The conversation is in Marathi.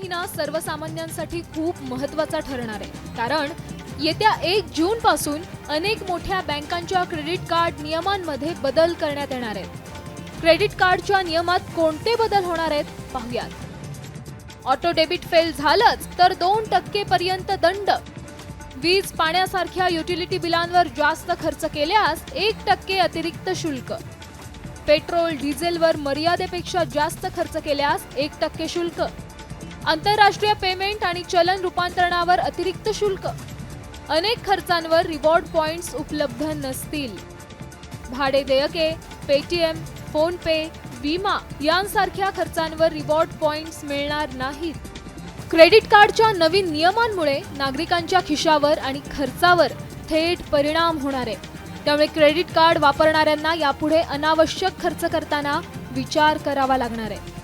महिना सर्वसामान्यांसाठी खूप महत्त्वाचा ठरणार आहे. कारण येत्या एक जून पासून अनेक मोठ्या बँकांच्या क्रेडिट कार्ड नियमांमध्ये बदल करण्यात येणार आहेत. क्रेडिट कार्डच्या नियमात कोणते बदल होणार आहेत पाहूयात. ऑटो डेबिट फेल झालंच तर दोन टक्के पर्यंत दंड. वीज पाण्यासारख्या युटिलिटी बिलांवर जास्त खर्च केल्यास एक टक्के अतिरिक्त शुल्क. पेट्रोल डिझेलवर मर्यादेपेक्षा जास्त खर्च केल्यास एक टक्के शुल्क. आंतरराष्ट्रीय पेमेंट आणि चलन रूपांतरणावर अतिरिक्त शुल्क. अनेक खर्चांवर रिवॉर्ड पॉइंट्स उपलब्ध नसतील. भाडे देयके पेटीएम फोन पे विमा यांसारख्या खर्चांवर रिवॉर्ड पॉइंट्स मिळणार नाहीत. क्रेडिट कार्डच्या नवीन नियमांमुळे नागरिकांच्या खिशावर आणि खर्चावर थेट परिणाम होणार आहे. त्यामुळे क्रेडिट कार्ड वापरणाऱ्यांना यापुढे अनावश्यक खर्च करताना विचार करावा लागणार आहे.